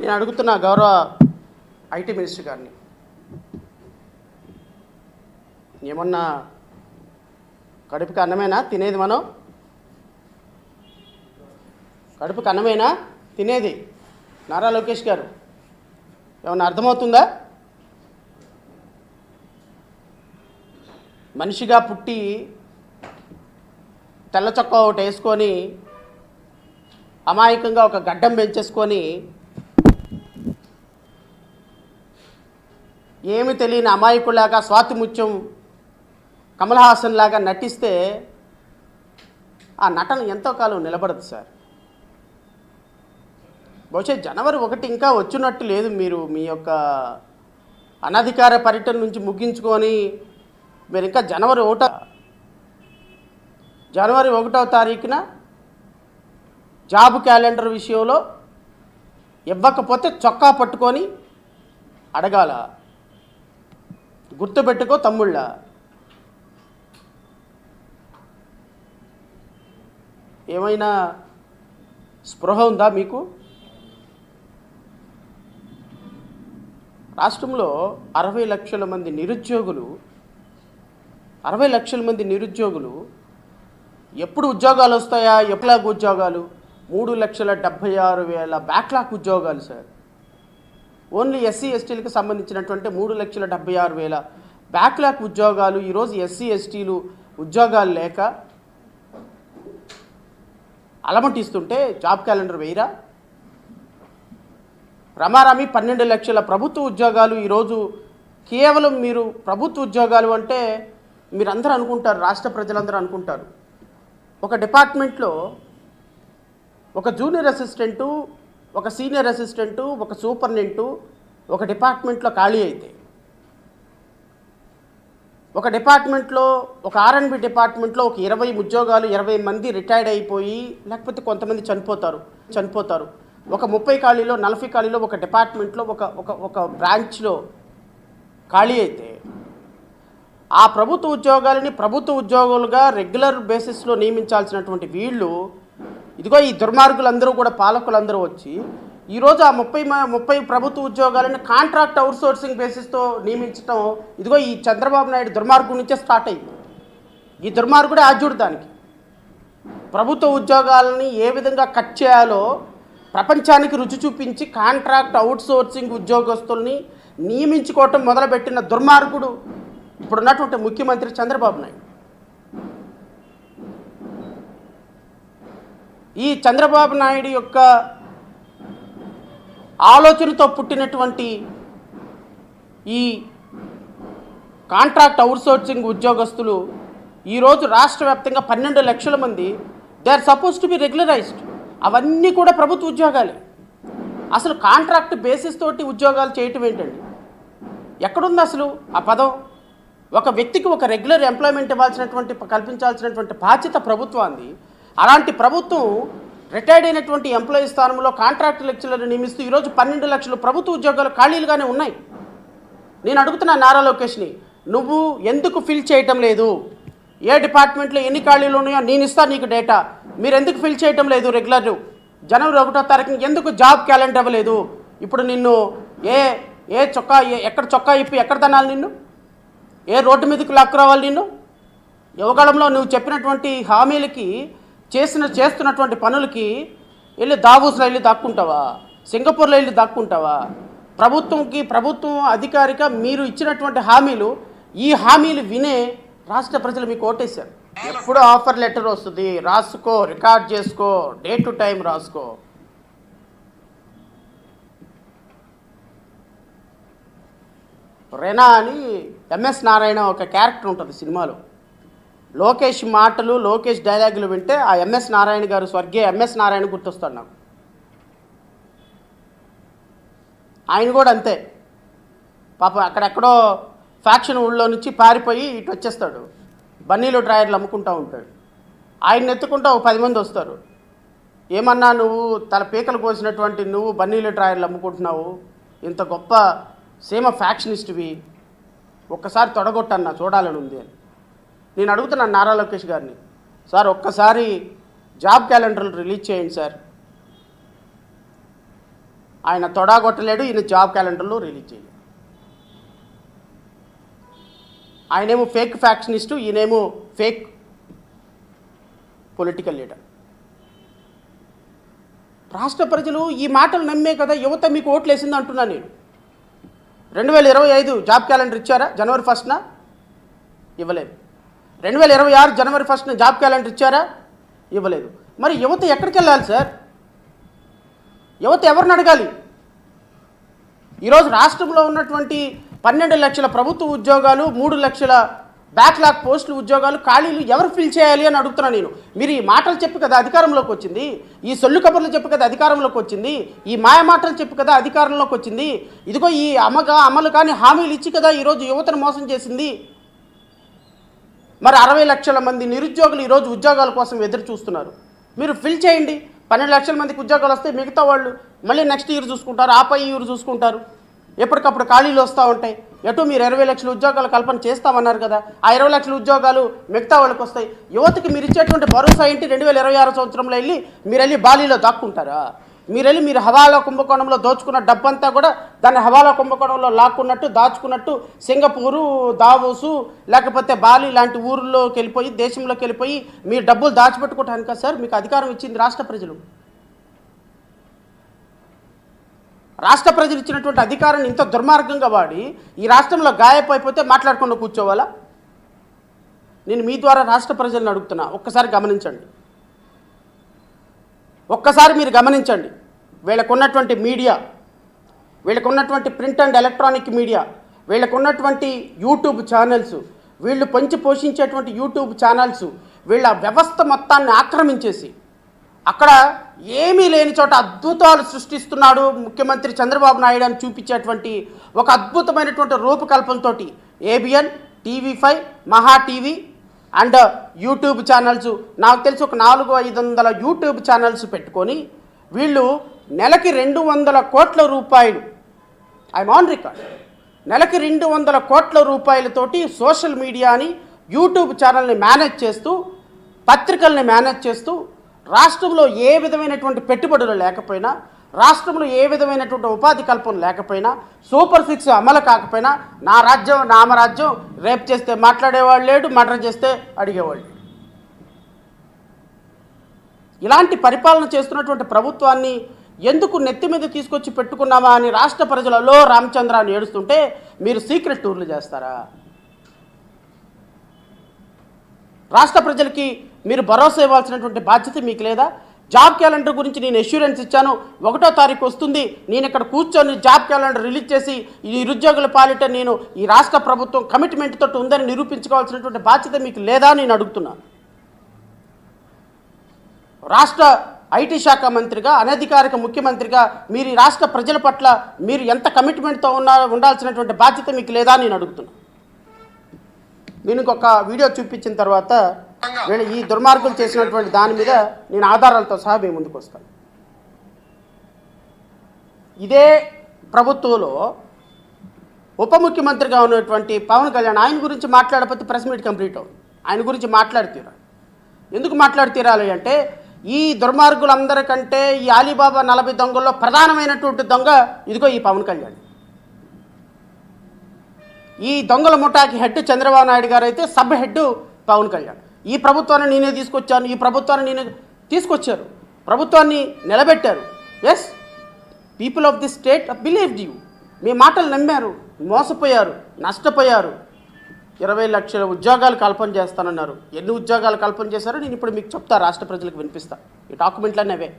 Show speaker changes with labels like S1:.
S1: నేను అడుగుతున్న గౌరవ ఐటీ మినిస్టర్ గారిని. ఏమన్నా కడుపుకి అన్నమేనా తినేది మనం? కడుపుకి అన్నమేనా తినేది? నారా లోకేష్ గారు. ఏమన్నా అర్థమవుతుందా? మనిషిగా పుట్టి తెల్ల చొక్కా ఒకటి వేసుకొని అమాయకంగా ఒక గడ్డం పెంచేసుకొని ఏమి తెలియని అమాయకులాగా స్వాతి ముత్యం కమల్ హాసన్ లాగా నటిస్తే ఆ నటన ఎంతో కాలం నిలబడదు సార్. బహుశా జనవరి ఒకటి ఇంకా వచ్చినట్టు లేదు మీరు మీ యొక్క అనధికార పర్యటన నుంచి ముగించుకొని మీరు ఇంకా జనవరి ఒకట జనవరి ఒకటవ తారీఖున జాబ్ క్యాలెండర్ విషయంలో ఇవ్వకపోతే చొక్కా పట్టుకొని అడగాల. గుర్తుపెట్టుకో తమ్ముళ్ళ. ఏమైనా స్పృహ ఉందా మీకు? రాష్ట్రంలో అరవై లక్షల మంది నిరుద్యోగులు అరవై లక్షల మంది నిరుద్యోగులు ఎప్పుడు ఉద్యోగాలు వస్తాయా? ఎప్పులాగ్ ఉద్యోగాలు? మూడు లక్షల డెబ్భై ఆరు వేల బ్యాక్లాగ్ ఉద్యోగాలు సార్. ఓన్లీ ఎస్సీ ఎస్టీలకు సంబంధించినటువంటి మూడు లక్షల డెబ్బై ఆరు వేల బ్యాక్లాక్ ఉద్యోగాలు. ఈరోజు ఎస్సీ ఎస్టీలు ఉద్యోగాలు లేక అలమటిస్తుంటే జాబ్ క్యాలెండర్ వేయరా? రమారమి పన్నెండు లక్షల ప్రభుత్వ ఉద్యోగాలు. ఈరోజు కేవలం మీరు ప్రభుత్వ ఉద్యోగాలు అంటే మీరందరూ అనుకుంటారు రాష్ట్ర ప్రజలందరూ అనుకుంటారు. ఒక డిపార్ట్మెంట్లో ఒక జూనియర్ అసిస్టెంటు ఒక సీనియర్ అసిస్టెంటు ఒక సూపర్నెంటు ఒక డిపార్ట్మెంట్లో ఖాళీ అయితే. ఒక డిపార్ట్మెంట్లో ఒక ఆర్ఎన్బి డిపార్ట్మెంట్లో ఒక ఇరవై ఉద్యోగాలు ఇరవై మంది రిటైర్డ్ అయిపోయి లేకపోతే కొంతమంది చనిపోతారు చనిపోతారు. ఒక ముప్పై ఖాళీలో నలభై ఖాళీలో ఒక డిపార్ట్మెంట్లో ఒక ఒక ఒక బ్రాంచ్లో ఖాళీ అయితే ఆ ప్రభుత్వ ఉద్యోగాలని ప్రభుత్వ ఉద్యోగులుగా రెగ్యులర్ బేసిస్లో నియమించాల్సినటువంటి వీళ్ళు ఇదిగో ఈ దుర్మార్గులందరూ కూడా పాలకులందరూ వచ్చి ఈరోజు ఆ ముప్పై ముప్పై ప్రభుత్వ ఉద్యోగాలని కాంట్రాక్ట్ అవుట్సోర్సింగ్ బేసిస్తో నియమించడం ఇదిగో ఈ చంద్రబాబు నాయుడు దుర్మార్గం నుంచే స్టార్ట్ అయింది. ఈ దుర్మార్గుడే ఆజ్యుడు దానికి. ప్రభుత్వ ఉద్యోగాలని ఏ విధంగా కట్ చేయాలో ప్రపంచానికి రుచి చూపించి కాంట్రాక్ట్ అవుట్సోర్సింగ్ ఉద్యోగస్తుల్ని నియమించుకోవటం మొదలుపెట్టిన దుర్మార్గుడు ఇప్పుడున్నటువంటి ముఖ్యమంత్రి చంద్రబాబు నాయుడు. ఈ చంద్రబాబు నాయుడు యొక్క ఆలోచనతో పుట్టినటువంటి ఈ కాంట్రాక్ట్ అవుట్సోర్సింగ్ ఉద్యోగస్తులు ఈరోజు రాష్ట్ర వ్యాప్తంగా పన్నెండు లక్షల మంది they are suppose to be regularised అవన్నీ కూడా ప్రభుత్వ ఉద్యోగాలే. అసలు కాంట్రాక్ట్ బేసిస్ తోటి ఉద్యోగాలు చేయటం ఏంటండి? ఎక్కడుంది అసలు ఆ పదం? ఒక వ్యక్తికి ఒక రెగ్యులర్ ఎంప్లాయ్మెంట్ ఇవ్వాల్సినటువంటి కల్పించాల్సినటువంటి బాధ్యత ప్రభుత్వాన్ని అలాంటి ప్రభుత్వం రిటైర్డ్ అయినటువంటి ఎంప్లాయీ స్థానంలో కాంట్రాక్ట్ లెక్చరర్ నియమిస్తూ ఈరోజు పన్నెండు లక్షలు ప్రభుత్వ ఉద్యోగాలు ఖాళీలుగానే ఉన్నాయి. నేను అడుగుతున్నా నారా లోకేష్ని నువ్వు ఎందుకు ఫిల్ చేయటం లేదు? ఏ డిపార్ట్మెంట్లో ఎన్ని ఖాళీలు ఉన్నాయో నేను ఇస్తాను నీకు డేటా మీరు ఎందుకు ఫిల్ చేయటం లేదు రెగ్యులర్ జనవరి ఒకటో తారీఖున ఎందుకు జాబ్ క్యాలెండర్ ఇవ్వలేదు ఇప్పుడు నిన్ను ఏ ఏ చొక్కా ఏ- ఎక్కడ చొక్కా ఇప్పి ఎక్కడ తనాలి నిన్ను? ఏ రోడ్డు మీదకి లాక్కురావాలి నిన్ను? యువకాలంలో నువ్వు చెప్పినటువంటి హామీలకి చేసిన చేస్తున్నటువంటి పనులకి వెళ్ళి దావూస్లో వెళ్ళి దాక్కుంటావా? సింగపూర్లో వెళ్ళి దాక్కుంటావా? ప్రభుత్వంకి ప్రభుత్వం అధికారిక మీరు ఇచ్చినటువంటి హామీలు ఈ హామీలు వినే రాష్ట్ర ప్రజలు మీకు ఓటేశారు. ఎప్పుడు ఆఫర్ లెటర్ వస్తుంది రాసుకో రికార్డ్ చేసుకో డే టు టైం రాసుకో. రెనా అని ఎంఎస్ నారాయణ ఒక క్యారెక్టర్ ఉంటుంది సినిమాలో. లోకేష్ మాటలు లోకేష్ డైలాగులు వింటే ఆ ఎంఎస్ నారాయణ గారు స్వర్గీయ ఎంఎస్ నారాయణ గుర్తొస్తాడు నాకు. ఆయన కూడా అంతే. పాప అక్కడెక్కడో ఫ్యాక్షన్ ఊళ్ళో నుంచి పారిపోయి ఇటు వచ్చేస్తాడు. బన్నీలు డ్రాయర్లు అమ్ముకుంటూ ఉంటాడు. ఆయన ఎత్తుకుంటా ఒక పది మంది వస్తారు. ఏమన్నా నువ్వు తల పీకలు కోసినటువంటి నువ్వు బన్నీలు డ్రాయర్లు అమ్ముకుంటున్నావు? ఇంత గొప్ప సీమ ఫ్యాక్షనిస్ట్వి. ఒక్కసారి తొడగొట్టన్నా చూడాలని ఉంది అని. నేను అడుగుతున్నాను నారా లోకేష్ గారిని. సార్ ఒక్కసారి జాబ్ క్యాలెండర్లు రిలీజ్ చేయండి సార్. ఆయన తొడాగొట్టలేడు ఈయన జాబ్ క్యాలెండర్లు రిలీజ్ చేయలేదు. ఆయనేమో ఫేక్ ఫ్యాక్షనిస్టు ఈయనేమో ఫేక్ పొలిటికల్ లీడర్. రాష్ట్ర ప్రజలు ఈ మాటలు నమ్మే కదా యువత మీకు ఓట్లు వేసింది నేను. రెండు వేల ఇరవై ఐదు జాబ్ క్యాలెండర్ ఇచ్చారా? జనవరి ఫస్ట్న? ఇవ్వలేదు. రెండు వేల ఇరవై ఆరు జనవరి ఫస్ట్ జాబ్ క్యాలెండర్ ఇచ్చారా? ఇవ్వలేదు. మరి యువత ఎక్కడికి వెళ్ళాలి సార్? యువత ఎవరిని అడగాలి? ఈరోజు రాష్ట్రంలో ఉన్నటువంటి పన్నెండు లక్షల ప్రభుత్వ ఉద్యోగాలు మూడు లక్షల బ్యాక్లాగ్ పోస్టులు ఉద్యోగాలు ఖాళీలు ఎవరు ఫిల్ చేయాలి అని అడుగుతున్నాను నేను. మీరు ఈ మాటలు చెప్పు కదా అధికారంలోకి వచ్చింది ఈ సొల్లు కబుర్లు చెప్పు కదా అధికారంలోకి వచ్చింది ఈ మాయ మాటలు చెప్పు కదా అధికారంలోకి వచ్చింది ఇదిగో ఈ అమ్మగా అమలు కానీ హామీలు ఇచ్చి కదా ఈరోజు యువతను మోసం చేసింది మరి అరవై లక్షల మంది నిరుద్యోగులు ఈరోజు ఉద్యోగాల కోసం ఎదురు చూస్తున్నారు. మీరు ఫిల్ చేయండి. పన్నెండు లక్షల మందికి ఉద్యోగాలు వస్తే మిగతా వాళ్ళు మళ్ళీ నెక్స్ట్ ఇయర్ చూసుకుంటారు ఆపై ఇయర్ చూసుకుంటారు. ఎప్పటికప్పుడు ఖాళీలు వస్తూ ఉంటాయి. ఎటు మీరు ఇరవై లక్షల ఉద్యోగాల కల్పన చేస్తామన్నారు కదా ఆ ఇరవై లక్షల ఉద్యోగాలు మిగతా వాళ్ళకి వస్తాయి. యువతకి మీరు ఇచ్చేటువంటి భరోసా ఏంటి? రెండు వేల ఇరవై ఆరు సంవత్సరంలో వెళ్ళి మీరు వెళ్ళి బాలీలో దాక్కుంటారా? మీరు వెళ్ళి మీరు హవాలా కుంభకోణంలో దోచుకున్న డబ్బంతా కూడా దాన్ని హవాలా కుంభకోణంలో లాక్కున్నట్టు దాచుకున్నట్టు సింగపూరు దావోసు లేకపోతే బాలి లాంటి ఊర్లోకి వెళ్ళిపోయి దేశంలోకి వెళ్ళిపోయి మీరు డబ్బులు దాచిపెట్టుకోవటానికా సార్ మీకు అధికారం ఇచ్చింది రాష్ట్ర ప్రజలు. రాష్ట్ర ప్రజలు ఇచ్చినటువంటి అధికారాన్ని ఇంత దుర్మార్గంగా వాడి ఈ రాష్ట్రంలో గాయపైపోతే మాట్లాడకుండా కూర్చోవాలా? నేను మీ ద్వారా రాష్ట్ర ప్రజలను అడుగుతున్నా ఒక్కసారి గమనించండి. ఒక్కసారి మీరు గమనించండి. వీళ్ళకున్నటువంటి మీడియా వీళ్ళకున్నటువంటి ప్రింట్ అండ్ ఎలక్ట్రానిక్ మీడియా వీళ్ళకున్నటువంటి యూట్యూబ్ ఛానల్స్ వీళ్ళు పంచి పోషించేటువంటి యూట్యూబ్ ఛానల్స్ వీళ్ళ వ్యవస్థ మొత్తాన్ని ఆక్రమించేసి అక్కడ ఏమీ లేని చోట అద్భుతాలు సృష్టిస్తున్నాడు ముఖ్యమంత్రి చంద్రబాబు నాయుడు అని చూపించేటువంటి ఒక అద్భుతమైనటువంటి రూపకల్పనతోటి ABN TV five Maha TV and YouTube channels నాకు తెలిసి ఒక నాలుగు ఐదు వందల యూట్యూబ్ ఛానల్స్ పెట్టుకొని వీళ్ళు నెలకి రెండు వందల కోట్ల రూపాయలు. ఐఎమ్ ఆన్ రికార్డ్ నెలకి రెండు వందల కోట్ల రూపాయలతోటి సోషల్ మీడియాని యూట్యూబ్ ఛానల్ని మేనేజ్ చేస్తూ పత్రికల్ని మేనేజ్ చేస్తూ రాష్ట్రంలో ఏ విధమైనటువంటి పెట్టుబడులు లేకపోయినా రాష్ట్రంలో ఏ విధమైనటువంటి ఉపాధి కల్పన లేకపోయినా సూపర్ సిక్స్ అమలు కాకపోయినా నా రాజ్యం నామ రాజ్యం రేప్ చేస్తే మాట్లాడేవాళ్ళు లేడు మర్డర్ చేస్తే అడిగేవాళ్ళు ఇలాంటి పరిపాలన చేస్తున్నటువంటి ప్రభుత్వాన్ని ఎందుకు నెత్తి మీద తీసుకొచ్చి పెట్టుకున్నామా అని రాష్ట్ర ప్రజలలో రామచంద్ర అని ఏడుస్తుంటే మీరు సీక్రెట్ టూర్లు చేస్తారా? రాష్ట్ర ప్రజలకి మీరు భరోసా ఇవ్వాల్సినటువంటి బాధ్యత మీకు లేదా? జాబ్ క్యాలెండర్ గురించి నేను ఎష్యూరెన్స్ ఇచ్చాను. ఒకటో తారీఖు వస్తుంది. నేను ఇక్కడ కూర్చొని జాబ్ క్యాలెండర్ రిలీజ్ చేసి ఈ నిరుద్యోగుల పాలిట నేను ఈ రాష్ట్ర ప్రభుత్వం కమిట్మెంట్ తోటి ఉందని నిరూపించుకోవాల్సినటువంటి బాధ్యత మీకు లేదా నేను అడుగుతున్నాను రాష్ట్ర ఐటీ శాఖ మంత్రిగా అనధికారిక ముఖ్యమంత్రిగా మీరు ఈ రాష్ట్ర ప్రజల పట్ల మీరు ఎంత కమిట్మెంట్తో ఉన్నా ఉండాల్సినటువంటి బాధ్యత మీకు లేదా నేను అడుగుతున్నాను నేను ఇంకొక వీడియో చూపించిన తర్వాత నేను ఈ దుర్మార్గులు చేసినటువంటి దాని మీద నేను ఆధారాలతో సహా మీ ముందుకు వస్తాను. ఇదే ప్రభుత్వంలో ఉప ముఖ్యమంత్రిగా ఉన్నటువంటి పవన్ కళ్యాణ్ ఆయన గురించి మాట్లాడకపోతే ప్రెస్ మీట్ కంప్లీట్ అవుతుంది. ఆయన గురించి మాట్లాడుతీరా? ఎందుకు మాట్లాడుతీరాలి అంటే ఈ దుర్మార్గులందరికంటే ఈ అలీబాబా నలభై దొంగల్లో ప్రధానమైనటువంటి దొంగ ఇదిగో ఈ పవన్ కళ్యాణ్. ఈ దొంగల ముఠాకి హెడ్ చంద్రబాబు నాయుడు గారు అయితే సబ్ హెడ్ పవన్ కళ్యాణ్. ఈ ప్రభుత్వాన్ని నేనే తీసుకొచ్చాను ఈ ప్రభుత్వాన్ని నేనే తీసుకొచ్చారు. ప్రభుత్వాన్ని నిలబెట్టారు. Yes people of the state believed you మీ మాటలు నమ్మారు మోసపోయారు నష్టపోయారు. ఇరవై లక్షల ఉద్యోగాలు కల్పన చేస్తానన్నారు. ఎన్ని ఉద్యోగాలు కల్పన చేశారో నేను ఇప్పుడు మీకు చెప్తా రాష్ట్ర ప్రజలకు వినిపిస్తా. ఈ డాక్యుమెంట్లన్నీ అవే.